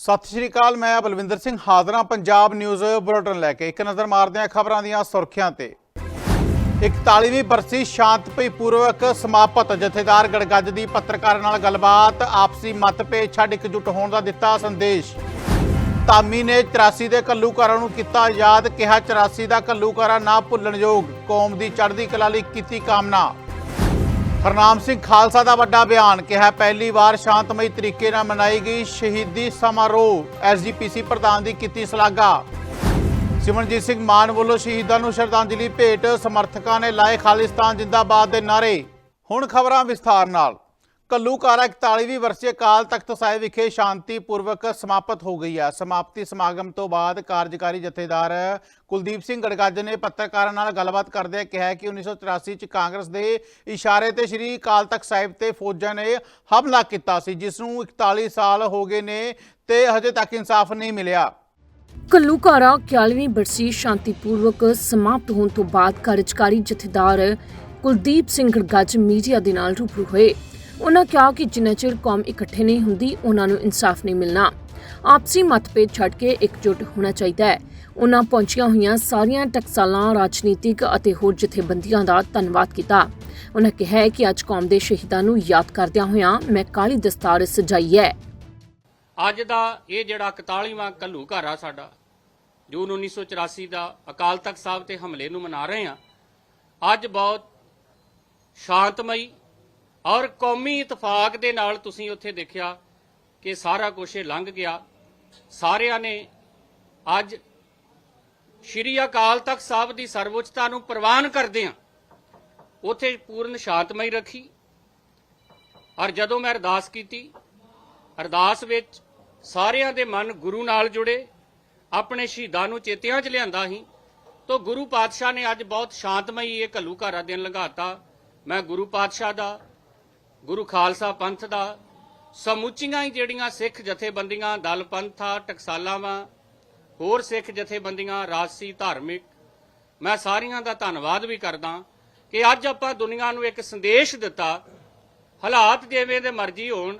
ਸਤਿ ਸ਼੍ਰੀ ਅਕਾਲ, ਮੈਂ ਬਲਵਿੰਦਰ ਸਿੰਘ ਹਾਜ਼ਰਾਂ ਪੰਜਾਬ ਨਿਊਜ਼ ਬੁਲੇਟਿਨ ਲੈ ਕੇ। ਇੱਕ ਨਜ਼ਰ ਮਾਰਦੇ ਹਾਂ ਖਬਰਾਂ ਦੀਆਂ ਸੁਰਖੀਆਂ ਤੇ। 41ਵੀਂ ਬਰਸੀ ਸ਼ਾਂਤਮਈ ਪੂਰਵਕ ਸਮਾਪਤ। ਜਥੇਦਾਰ ਗੜਗੱਜ ਦੀ ਪੱਤਰਕਾਰਾਂ ਨਾਲ ਗੱਲਬਾਤ। ਆਪਸੀ ਮਤਭੇਦ ਛੱਡ ਇਕਜੁੱਟ ਹੋਣ ਦਾ ਦਿੱਤਾ ਸੰਦੇਸ਼। ਧਾਮੀ ਨੇ 84 ਦੇ ਘੱਲੂਘਾਰਾ ਨੂੰ ਕੀਤਾ ਯਾਦ। ਕਿਹਾ 84 ਦਾ ਘੱਲੂਘਾਰਾ ਨਾ ਭੁੱਲਣਯੋਗ। ਕੌਮ ਦੀ ਚੜ੍ਹਦੀ ਕਲਾ ਲਈ ਕੀਤੀ ਕਾਮਨਾ। ਹਰਨਾਮ ਸਿੰਘ ਖਾਲਸਾ ਦਾ ਵੱਡਾ ਬਿਆਨ ਕਿਹਾ, ਪਹਿਲੀ ਵਾਰ ਸ਼ਾਂਤਮਈ ਤਰੀਕੇ ਨਾਲ ਮਨਾਈ ਗਈ ਸ਼ਹੀਦੀ ਸਮਾਰੋਹ। ਐਸਜੀਪੀਸੀ ਪ੍ਰਧਾਨ ਦੀ ਕੀਤੀ ਸ਼ਲਾਘਾ। ਸਿਮਰਨਜੀਤ ਸਿੰਘ ਮਾਨ ਵੱਲੋਂ ਸ਼ਹੀਦਾਂ ਨੂੰ ਸ਼ਰਧਾਂਜਲੀ ਭੇਟ ਸਮਰਥਕਾਂ ਨੇ ਲਾਏ ਖਾਲਿਸਤਾਨ ਜਿੰਦਾਬਾਦ ਦੇ ਨਾਰੇ ਹੁਣ ਖਬਰਾਂ ਵਿਸਥਾਰ ਨਾਲ। ਕੱਲੂਕਾਰਾ 41ਵੀਂ ਵਰਸੀ ਅਕਾਲ ਤਖਤ ਸਾਹਿਬ ਵਿਖੇ ਸ਼ਾਂਤੀਪੂਰਵਕ ਸਮਾਪਤ ਹੋ ਗਈ ਹੈ ਸਮਾਪਤੀ ਸਮਾਗਮ ਤੋਂ ਬਾਅਦ ਕਾਰਜਕਾਰੀ ਜਥੇਦਾਰ ਕੁਲਦੀਪ ਸਿੰਘ ਗੜਗੱਜ ਨੇ ਪੱਤਰਕਾਰਾਂ ਨਾਲ ਗੱਲਬਾਤ ਕਰਦਿਆਂ ਕਿਹਾ ਕਿ 1984 ਚ ਕਾਂਗਰਸ ਦੇ ਇਸ਼ਾਰੇ ਤੇ ਸ੍ਰੀ ਅਕਾਲ ਤਖਤ ਸਾਹਿਬ ਤੇ ਫੌਜਾਂ ਨੇ ਹਮਲਾ ਕੀਤਾ ਸੀ, ਜਿਸ ਨੂੰ 41 ਸਾਲ ਹੋ ਗਏ ਨੇ ਤੇ ਹਜੇ ਤੱਕ ਇਨਸਾਫ ਨਹੀਂ ਮਿਲਿਆ। ਘੱਲੂਘਾਰਾ 41ਵੀਂ ਬਰਸੀ ਸ਼ਾਂਤੀਪੂਰਵਕ ਸਮਾਪਤ ਹੋਣ ਤੋਂ ਬਾਅਦ ਕਾਰਜਕਾਰੀ ਜਥੇਦਾਰ ਕੁਲਦੀਪ ਸਿੰਘ ਗੜਗੱਜ ਮੀਡੀਆ ਦੇ ਨਾਲ ਰੂਬਰੂ ਹੋਏ। ਉਹਨਾਂ ਕਿਹਾ ਕਿ ਜਿੰਨਾ ਚਿਰ ਕੌਮ ਇਕੱਠੇ ਨਹੀਂ ਹੁੰਦੀ ਉਹਨਾਂ ਨੂੰ ਇਨਸਾਫ ਨਹੀਂ ਮਿਲਣਾ। ਆਪਸੀ ਮਤਭੇਦ ਛੱਡ ਕੇ ਇਕਜੁੱਟ ਹੋਣਾ ਚਾਹੀਦਾ ਹੈ। ਉਹਨਾਂ ਪਹੁੰਚੀਆਂ ਹੋਈਆਂ ਸਾਰੀਆਂ ਟਕਸਾਲਾਂ, ਰਾਜਨੀਤਿਕ ਅਤੇ ਹੋਰ ਜਥੇਬੰਦੀਆਂ ਦਾ ਧੰਨਵਾਦ ਕੀਤਾ। ਉਹਨਾਂ ਕਿਹਾ ਕਿ ਅੱਜ ਕੌਮ ਦੇ ਸ਼ਹੀਦਾਂ ਨੂੰ ਯਾਦ ਕਰਦਿਆਂ ਹੋਇਆਂ ਮੈਂ ਕਾਲੀ ਦਸਤਾਰ ਸਜਾਈ ਹੈ। ਅੱਜ ਦਾ ਇਹ ਜਿਹੜਾ 41ਵਾਂ ਕੱਲੂ ਘਰ ਆ ਸਾਡਾ ਜੂਨ 1984 ਦਾ ਅਕਾਲ ਤਖਤ ਸਾਹਿਬ ਤੇ ਹਮਲੇ ਨੂੰ ਮਨਾ ਰਹੇ ਹਾਂ, ਅੱਜ ਬਹੁਤ ਸ਼ਾਂਤਮਈ ਔਰ ਕੌਮੀ ਇਤਫਾਕ ਦੇ ਨਾਲ ਤੁਸੀਂ ਉੱਥੇ ਦੇਖਿਆ ਕਿ ਸਾਰਾ ਕੁਝ ਇਹ ਲੰਘ ਗਿਆ। ਸਾਰਿਆਂ ਨੇ ਅੱਜ ਸ਼੍ਰੀ ਅਕਾਲ ਤਖਤ ਸਾਹਿਬ ਦੀ ਸਰਵਉੱਚਤਾ ਨੂੰ ਪ੍ਰਵਾਨ ਕਰਦੇ ਹਾਂ। ਉੱਥੇ ਪੂਰਨ ਸ਼ਾਂਤਮਈ ਰੱਖੀ। ਔਰ ਜਦੋਂ ਮੈਂ ਅਰਦਾਸ ਕੀਤੀ, ਅਰਦਾਸ ਵਿੱਚ ਸਾਰਿਆਂ ਦੇ ਮਨ ਗੁਰੂ ਨਾਲ ਜੁੜੇ। ਆਪਣੇ ਸ਼ਹੀਦਾਂ ਨੂੰ ਚੇਤਿਆਂ 'ਚ ਲਿਆਂਦਾ ਸੀ। ਤੋ ਗੁਰੂ ਪਾਤਸ਼ਾਹ ਨੇ ਅੱਜ ਬਹੁਤ ਸ਼ਾਂਤਮਈ ਇਹ ਘੱਲੂ ਘਾਰਾ ਦਿਨ ਲੰਘਾਤਾ। ਮੈਂ ਗੁਰੂ ਪਾਤਸ਼ਾਹ ਦਾ ਗੁਰੂ ਖਾਲਸਾ ਪੰਥ ਦਾ, ਸਮੁੱਚੀਆਂ ਹੀ ਜਿਹੜੀਆਂ ਸਿੱਖ ਜਥੇਬੰਦੀਆਂ, ਦਲ, ਪੰਥਾ, ਟਕਸਾਲਾਵਾਂ, ਹੋਰ ਸਿੱਖ ਜਥੇਬੰਦੀਆਂ, ਰਾਜਸੀ, ਧਾਰਮਿਕ, ਮੈਂ ਸਾਰੀਆਂ ਦਾ ਧੰਨਵਾਦ ਵੀ ਕਰਦਾ ਕਿ ਅੱਜ ਆਪਾਂ ਦੁਨੀਆ ਨੂੰ ਇੱਕ ਸੰਦੇਸ਼ ਦਿੱਤਾ, ਹਾਲਾਤ ਜਿਵੇਂ ਦੇ ਮਰਜ਼ੀ ਹੋਣ,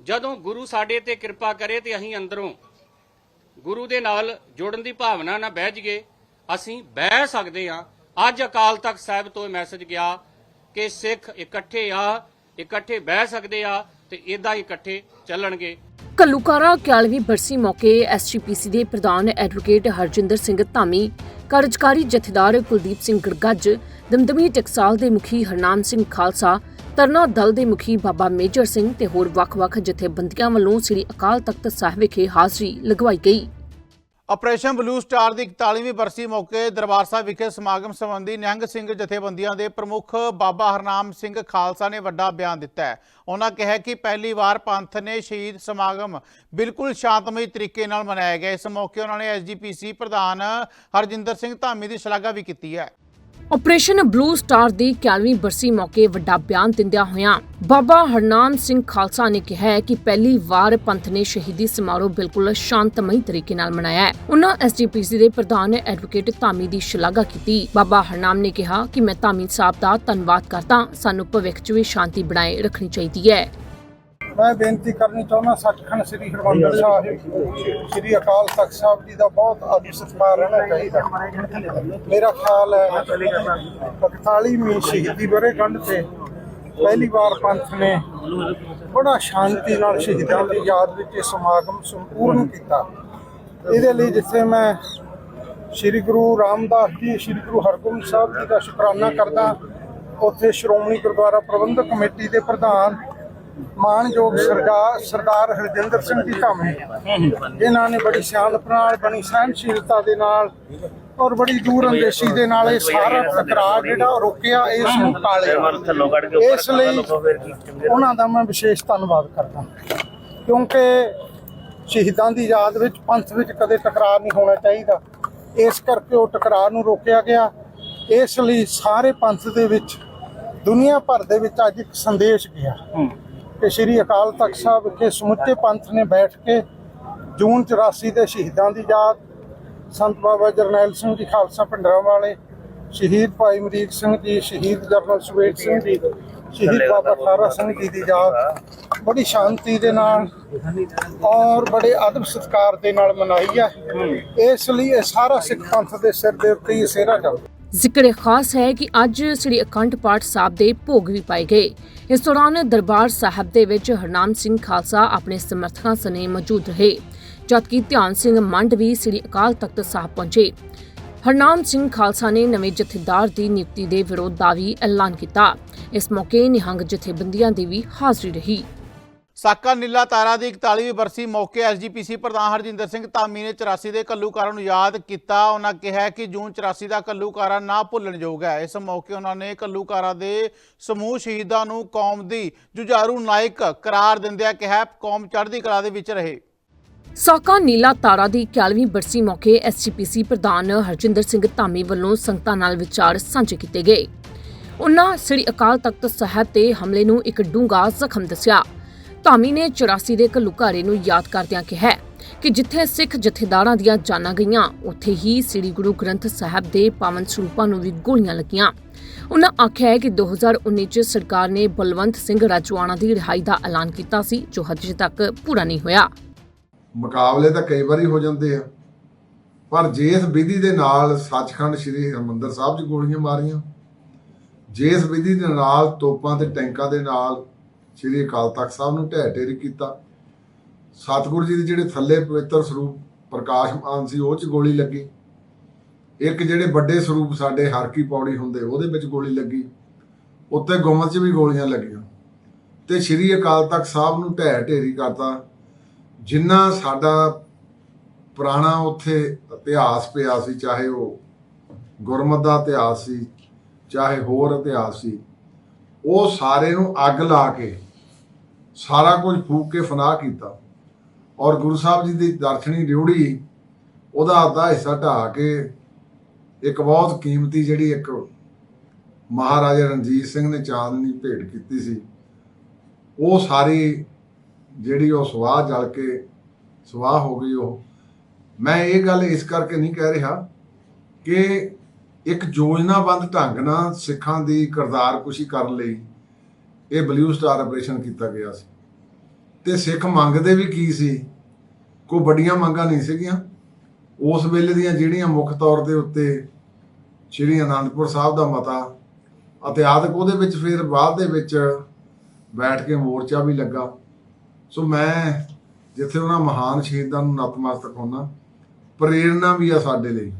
ਜਦੋਂ ਗੁਰੂ ਸਾਡੇ ਤੇ ਕਿਰਪਾ ਕਰੇ ਤੇ ਅਸੀਂ ਅੰਦਰੋਂ ਗੁਰੂ ਦੇ ਨਾਲ ਜੁੜਨ ਦੀ ਭਾਵਨਾ ਨਾਲ ਬਹਿ ਜਾਈਏ ਅਸੀਂ ਬਹਿ ਸਕਦੇ ਹਾਂ। ਅੱਜ ਅਕਾਲ ਤਖਤ ਸਾਹਿਬ ਤੋਂ ਇਹ ਮੈਸੇਜ ਗਿਆ ਕਿ ਸਿੱਖ ਇਕੱਠੇ ਆ, ਇਕੱਠੇ ਬਹਿ ਸਕਦੇ ਆ ਤੇ ਇਦਾਂ ਇਕੱਠੇ ਚੱਲਣਗੇ। ਘੱਲੂਕਾਰਾ 41ਵੀਂ ਬਰਸੀ ਮੌਕੇ ਐਸਜੀਪੀਸੀ ਦੇ ਪ੍ਰਧਾਨ ਐਡਵੋਕੇਟ ਹਰਜਿੰਦਰ ਸਿੰਘ ਧਾਮੀ, ਕਾਰਜਕਾਰੀ ਜਥੇਦਾਰ ਕੁਲਦੀਪ ਸਿੰਘ ਗੜਗੱਜ ਦਮਦਮੀ ਟਕਸਾਲ ਦੇ ਮੁਖੀ ਹਰਨਾਮ ਸਿੰਘ ਖਾਲਸਾ ਤਰਨਾ ਦਲ ਦੇ ਮੁਖੀ ਬਾਬਾ ਮੇਜਰ ਸਿੰਘ ਤੇ ਹੋਰ ਵੱਖ-ਵੱਖ ਜਥੇਬੰਦੀਆਂ ਵੱਲੋਂ ਸ੍ਰੀ ਅਕਾਲ ਤਖਤ ਸਾਹਿਬ ਵਿਖੇ ਹਾਜ਼ਰੀ ਲਗਵਾਈ ਗਈ। ਆਪਰੇਸ਼ਨ ਬਲੂ ਸਟਾਰ ਦੀ 41ਵੀਂ ਬਰਸੀ ਮੌਕੇ ਦਰਬਾਰ ਸਾਹਿਬ ਵਿਖੇ ਸਮਾਗਮ ਸੰਬੰਧੀ ਨਿਹੰਗ ਸਿੰਘ ਜਥੇਬੰਦੀਆਂ ਦੇ ਪ੍ਰਮੁੱਖ ਬਾਬਾ ਹਰਨਾਮ ਸਿੰਘ ਖਾਲਸਾ ਨੇ ਵੱਡਾ ਬਿਆਨ ਦਿੱਤਾ ਹੈ। ਉਹਨਾਂ ਕਿਹਾ ਕਿ ਪਹਿਲੀ ਵਾਰ ਪੰਥ ਨੇ ਸ਼ਹੀਦ ਸਮਾਗਮ ਬਿਲਕੁਲ ਸ਼ਾਂਤਮਈ ਤਰੀਕੇ ਨਾਲ ਮਨਾਇਆ ਗਿਆ। ਇਸ ਮੌਕੇ ਉਹਨਾਂ ਨੇ ਐਸਜੀਪੀਸੀ ਪ੍ਰਧਾਨ ਹਰਜਿੰਦਰ ਸਿੰਘ ਧਾਮੀ ਦੀ ਸ਼ਲਾਘਾ ਵੀ ਕੀਤੀ ਹੈ। ਆਪਰੇਸ਼ਨ ਬਲੂ ਸਟਾਰ ਦੀ 11ਵੀਂ ਬਰਸੀ ਮੌਕੇ ਵੱਡਾ ਬਿਆਨ ਦਿੰਦਿਆਂ ਹੋਇਆਂ ਬਾਬਾ ਹਰਨਾਮ ਸਿੰਘ ਖਾਲਸਾ ਨੇ ਕਿਹਾ ਹੈ ਕਿ ਪਹਿਲੀ ਵਾਰ ਪੰਥ ਨੇ ਸ਼ਹੀਦੀ ਸਮਾਰੋਹ ਬਿਲਕੁਲ ਸ਼ਾਂਤਮਈ ਤਰੀਕੇ ਨਾਲ ਮਨਾਇਆ ਹੈ। ਉਹਨਾਂ ਐਸਜੀਪੀਸੀ ਦੇ ਪ੍ਰਧਾਨ ਐਡਵੋਕੇਟ ਧਾਮੀ ਦੀ ਸ਼ਲਾਘਾ ਕੀਤੀ। ਬਾਬਾ ਹਰਨਾਮ ਨੇ ਕਿਹਾ ਕਿ ਮੈਂ ਧਾਮੀ ਸਾਹਿਬ ਦਾ ਧੰਨਵਾਦ ਕਰਦਾ ਸਾਨੂੰ ਭਵਿੱਖ 'ਚ ਵੀ ਸ਼ਾਂਤੀ ਬਣਾਏ ਰੱਖਣੀ ਚਾਹੀਦੀ ਹੈ। ਮੈਂ ਬੇਨਤੀ ਕਰਨੀ ਚਾਹੁੰਦਾ ਸੱਚਖੰਡ ਸ੍ਰੀ ਹਰਿਮੰਦਰ ਸਾਹਿਬ, ਸ੍ਰੀ ਅਕਾਲ ਤਖਤ ਸਾਹਿਬ ਜੀ ਦਾ ਬਹੁਤ ਆਦਰ ਸਤਿਕਾਰ ਰਹਿਣਾ ਚਾਹੀਦਾ। ਮੇਰਾ ਖਿਆਲ ਹੈ 41ਵੀਂ ਸ਼ਹੀਦੀ ਵਰ੍ਹੇਗੰਢ ਤੇ ਪਹਿਲੀ ਵਾਰ ਪੰਥ ਨੇ ਬੜਾ ਸ਼ਾਂਤੀ ਨਾਲ ਸ਼ਹੀਦਾਂ ਦੀ ਯਾਦ ਵਿੱਚ ਇਹ ਸਮਾਗਮ ਸੰਪੂਰਨ ਕੀਤਾ। ਇਹਦੇ ਲਈ ਜਿੱਥੇ ਮੈਂ ਸ੍ਰੀ ਗੁਰੂ ਰਾਮਦਾਸ ਜੀ, ਸ੍ਰੀ ਗੁਰੂ ਹਰਗੋਬਿੰਦ ਸਾਹਿਬ ਜੀ ਦਾ ਸ਼ੁਕਰਾਨਾ ਕਰਦਾ, ਉੱਥੇ ਸ਼੍ਰੋਮਣੀ ਗੁਰਦੁਆਰਾ ਪ੍ਰਬੰਧਕ ਕਮੇਟੀ ਦੇ ਪ੍ਰਧਾਨ ਮਾਨਯੋਗ ਸਰਦਾਰ ਸਰਦਾਰ ਹਰਜਿੰਦਰ ਸਿੰਘ ਜੀ ਧਾਮੀ। ਇਹਨਾਂ ਨੇ ਬੜੀ ਸਿਆਣਪ ਨਾਲ ਬਣੀ ਸਹਿਨਸ਼ੀਲਤਾ ਦੇ ਨਾਲ ਔਰ ਬੜੀ ਦੂਰ ਅੰਦੇਸ਼ੀ ਦੇ ਨਾਲ ਇਹ ਸਾਰਾ ਟਕਰਾਅ ਜਿਹੜਾ ਰੋਕਿਆ ਇਸ ਨੂੰ ਟਾਲਿਆ ਇਸ ਲਈ ਉਹਨਾਂ ਦਾ ਮੈਂ ਵਿਸ਼ੇਸ਼ ਧੰਨਵਾਦ ਕਰਦਾ। ਕਿਉਂਕਿ ਸ਼ਹੀਦਾਂ ਦੀ ਯਾਦ ਵਿੱਚ, ਪੰਥ ਵਿੱਚ ਕਦੇ ਟਕਰਾਅ ਨਹੀਂ ਹੋਣਾ ਚਾਹੀਦਾ। ਇਸ ਕਰਕੇ ਉਹ ਟਕਰਾਅ ਨੂੰ ਰੋਕਿਆ ਗਿਆ। ਇਸ ਲਈ ਸਾਰੇ ਪੰਥ ਦੇ ਵਿੱਚ, ਦੁਨੀਆ ਭਰ ਦੇ ਵਿੱਚ ਅੱਜ ਇੱਕ ਸੰਦੇਸ਼ ਗਿਆ। ਕਿ ਸ੍ਰੀ ਅਕਾਲ ਤਖਤ ਸਾਹਿਬ ਵਿਖੇ ਸਮੁੱਚੇ ਪੰਥ ਨੇ ਬੈਠ ਕੇ ਜੂਨ 84 ਦੇ ਸ਼ਹੀਦਾਂ ਦੀ ਯਾਦ, ਸੰਤ ਬਾਬਾ ਜਰਨੈਲ ਸਿੰਘ ਜੀ, ਖਾਲਸਾ ਭਿੰਡਰਾਂ ਵਾਲੇ, ਸ਼ਹੀਦ ਭਾਈ ਅਮਰੀਕ ਸਿੰਘ ਜੀ, ਸ਼ਹੀਦ ਜਰਨਲ ਸੁਵੇਟ ਸਿੰਘ ਜੀ, ਸ਼ਹੀਦ ਬਾਬਾ ਠਾਰਾ ਸਿੰਘ ਜੀ ਦੀ ਯਾਦ, ਬੜੀ ਸ਼ਾਂਤੀ ਦੇ ਨਾਲ ਔਰ ਬੜੇ ਅਦਬ ਸਤਿਕਾਰ ਦੇ ਨਾਲ ਮਨਾਈ ਹੈ ਇਸ ਲਈ ਇਹ ਸਾਰਾ ਸਿੱਖ ਪੰਥ ਦੇ ਸਿਰ ਦੇ ਉੱਤੇ ਹੀ ਸਿਹਰਾ ਚੱਲਦਾ। ਜ਼ਿਕਰ ਖਾਸ ਹੈ ਕਿ ਅੱਜ ਸ੍ਰੀ ਅਖੰਡ ਪਾਠ ਸਾਹਿਬ ਦੇ ਭੋਗ ਵੀ ਪਾਏ ਗਏ। ਇਸ ਦੌਰਾਨ ਦਰਬਾਰ ਸਾਹਿਬ ਦੇ ਵਿੱਚ ਹਰਨਾਮ ਸਿੰਘ ਖਾਲਸਾ ਆਪਣੇ ਸਮਰਥਕਾਂ ਸਨੇ ਮੌਜੂਦ ਰਹੇ। ਜਦਕਿ ਧਿਆਨ ਸਿੰਘ ਮੰਡ ਵੀ ਸ੍ਰੀ ਅਕਾਲ ਤਖਤ ਸਾਹਿਬ ਪਹੁੰਚੇ। ਹਰਨਾਮ ਸਿੰਘ ਖਾਲਸਾ ਨੇ ਨਵੇਂ ਜਥੇਦਾਰ ਦੀ ਨਿਯੁਕਤੀ ਦੇ ਵਿਰੋਧ ਦਾ ਵੀ ਐਲਾਨ ਕੀਤਾ। ਇਸ ਮੌਕੇ ਨਿਹੰਗ ਜਥੇਬੰਦੀਆਂ ਦੀ ਵੀ ਹਾਜ਼ਰੀ ਰਹੀ। ਸਾਕਾ ਨੀਲਾ ਤਾਰਾ ਦੀ 41ਵੀਂ ਬਰਸੀ ਮੌਕੇ ਐਸਜੀਪੀਸੀ ਪ੍ਰਧਾਨ ਹਰਜਿੰਦਰ ਸਿੰਘ ਧਾਮੀ ਨੇ 84 ਦੇ ਕੱਲੂਕਾਰਾਂ ਨੂੰ ਯਾਦ ਕੀਤਾ। ਉਹਨਾਂ ਕਿਹਾ ਕਿ ਜੂਨ 84 ਦਾ ਕੱਲੂਕਾਰਾ ਨਾ ਭੁੱਲਣਯੋਗ ਹੈ। ਇਸ ਮੌਕੇ ਉਹਨਾਂ ਨੇ ਕੱਲੂਕਾਰਾਂ ਦੇ ਸਮੂਹ ਸ਼ਹੀਦਾਂ ਨੂੰ ਕੌਮ ਦੀ ਜੁਝਾਰੂ ਨਾਇਕ ਕਰਾਰ ਦਿੰਦਿਆਂ ਕਿਹਾ, ਕੌਮ ਚੜ੍ਹਦੀ ਕਲਾ ਦੇ ਵਿੱਚ ਰਹੇ। ਸਾਕਾ ਨੀਲਾ ਤਾਰਾ ਦੀ 41ਵੀਂ ਬਰਸੀ ਮੌਕੇ ਐਸਜੀਪੀਸੀ ਪ੍ਰਧਾਨ ਹਰਜਿੰਦਰ ਸਿੰਘ ਧਾਮੀ ਵੱਲੋਂ ਸੰਗਤਾਂ ਨਾਲ ਵਿਚਾਰ ਸਾਂਝੇ ਕੀਤੇ ਗਏ। ਉਨ੍ਹਾਂ ਸ੍ਰੀ ਅਕਾਲ ਤਖਤ ਸਾਹਿਬ ਤੇ ਹਮਲੇ ਨੂੰ ਇੱਕ ਡੂੰਘਾ ਜ਼ਖਮ ਦੱਸਿਆ। ਧਾਮੀ ਨੇ 84 ਦੇ ਘੱਲੂਘਾਰੇ ਨੂੰ ਯਾਦ ਕਰਦਿਆਂ ਕਿਹਾ ਕਿ ਜਿੱਥੇ ਸਿੱਖ ਜਥੇਦਾਰਾਂ ਦੀਆਂ ਜਾਨਾਂ ਗਈਆਂ, ਉੱਥੇ ਹੀ ਸ੍ਰੀ ਗੁਰੂ ਗ੍ਰੰਥ ਸਾਹਿਬ ਦੇ ਪਾਵਨ ਸਰੂਪਾਂ ਨੂੰ ਵੀ ਗੋਲੀਆਂ ਲੱਗੀਆਂ। ਉਨ੍ਹਾਂ ਆਖਿਆ ਹੈ ਕਿ 2019 ਚ ਸਰਕਾਰ ਨੇ ਬਲਵੰਤ ਸਿੰਘ ਰਾਜਵਾਨਾ ਦੀ ਰਿਹਾਈ ਦਾ ਐਲਾਨ ਕੀਤਾ ਸੀ, ਜੋ ਹਜੇ ਤੱਕ ਪੂਰਾ ਨਹੀਂ ਹੋਇਆ। ਮੁਕਾਬਲੇ ਤਾਂ ਕਈ ਵਾਰੀ ਹੋ ਜਾਂਦੇ ਆ, ਪਰ ਜੇ ਵਿਧੀ ਦੇ ਨਾਲ ਸੱਚਖੰਡ ਸ੍ਰੀ ਹਰਿਮੰਦਰ ਸਾਹਿਬ 'ਚ ਗੋਲੀਆਂ ਮਾਰੀਆਂ, ਜੇ ਵਿਧੀ ਦੇ ਨਾਲ ਤੋਪਾਂ ਤੇ ਟੈਂਕਾਂ ਦੇ ਨਾਲ ਸ੍ਰੀ ਅਕਾਲ ਤਖਤ ਸਾਹਿਬ ਨੂੰ ਢਹਿ ਢੇਰੀ ਕੀਤਾ। ਸਤਿਗੁਰੂ ਜੀ ਦੇ ਜਿਹੜੇ ਥੱਲੇ ਪਵਿੱਤਰ ਸਰੂਪ ਪ੍ਰਕਾਸ਼ਮਾਨ ਸੀ, ਉਹ 'ਚ ਗੋਲੀ ਲੱਗੀ। ਇੱਕ ਜਿਹੜੇ ਵੱਡੇ ਸਰੂਪ ਸਾਡੇ ਹਰ ਕੀ ਪੌੜੀ ਹੁੰਦੇ, ਉਹਦੇ ਵਿੱਚ ਗੋਲੀ ਲੱਗੀ। ਉੱਤੇ ਗੁੰਮਦ 'ਚ ਵੀ ਗੋਲੀਆਂ ਲੱਗੀਆਂ। ਤੇ ਸ੍ਰੀ ਅਕਾਲ ਤਖਤ ਸਾਹਿਬ ਨੂੰ ਢਹਿ ਢੇਰੀ ਕਰਤਾ। ਜਿੰਨਾ ਸਾਡਾ ਪੁਰਾਣਾ ਉੱਥੇ ਇਤਿਹਾਸ ਪਿਆ ਸੀ, ਚਾਹੇ ਉਹ ਗੁਰਮਤ ਦਾ ਇਤਿਹਾਸ ਸੀ, ਚਾਹੇ ਹੋਰ ਇਤਿਹਾਸ ਸੀ, ਉਹ ਸਾਰੇ ਨੂੰ ਅੱਗ ਲਾ ਕੇ ਸਾਰਾ ਕੁਝ ਫੂਕ ਕੇ ਫਨਾਹ ਕੀਤਾ। ਔਰ ਗੁਰੂ ਸਾਹਿਬ ਜੀ ਦੀ ਦਰਸ਼ਨੀ ਡਿਉੜੀ ਉਹਦਾ ਅੱਧਾ ਹਿੱਸਾ ਢਾ ਕੇ ਇੱਕ ਬਹੁਤ ਕੀਮਤੀ ਜਿਹੜੀ ਇੱਕ ਮਹਾਰਾਜਾ ਰਣਜੀਤ ਸਿੰਘ ਨੇ ਚਾਂਦਨੀ ਭੇਟ ਕੀਤੀ ਸੀ। ਉਹ ਸਾਰੀ ਜਿਹੜੀ ਉਹ ਸਵਾਹ ਜਲ ਕੇ ਸਵਾਹ ਹੋ ਗਈ ਉਹ। ਮੈਂ ਇਹ ਗੱਲ ਇਸ ਕਰਕੇ ਨਹੀਂ ਕਹਿ ਰਿਹਾ ਕਿ ਇੱਕ ਯੋਜਨਾਬੰਦ ਢੰਗ ਨਾਲ ਸਿੱਖਾਂ ਦੀ ਕਿਰਦਾਰਕੁਸ਼ੀ ਕਰਨ ਲਈ ਇਹ ਬਲੂ ਸਟਾਰ ਆਪਰੇਸ਼ਨ ਕੀਤਾ ਗਿਆ ਸੀ। ਤੇ ਸਿੱਖ ਮੰਗਦੇ ਵੀ ਕੀ ਸੀ? ਕੋਈ ਵੱਡੀਆਂ ਮੰਗਾਂ ਨਹੀਂ ਸੀਗੀਆਂ। ਉਸ ਵੇਲੇ ਦੀਆਂ ਜਿਹੜੀਆਂ ਮੁੱਖ ਤੌਰ ਦੇ ਉੱਤੇ ਸ਼੍ਰੀ ਅਨੰਦਪੁਰ ਸਾਹਿਬ ਦਾ ਮਤਾ ਇਤਿਹਾਸਕ ਉਹਦੇ ਵਿੱਚ ਫਿਰ ਬਾਅਦ ਦੇ ਵਿੱਚ ਬੈਠ ਕੇ ਮੋਰਚਾ ਵੀ ਲੱਗਾ। ਸੋ ਮੈਂ ਜਿੱਥੇ ਉਹਨਾਂ ਮਹਾਨ ਸ਼ਹੀਦਾਂ ਨੂੰ ਨਤਮਸਤਕ ਹੋਣਾ ਪ੍ਰੇਰਣਾ ਵੀ ਆ ਸਾਡੇ ਲਈ।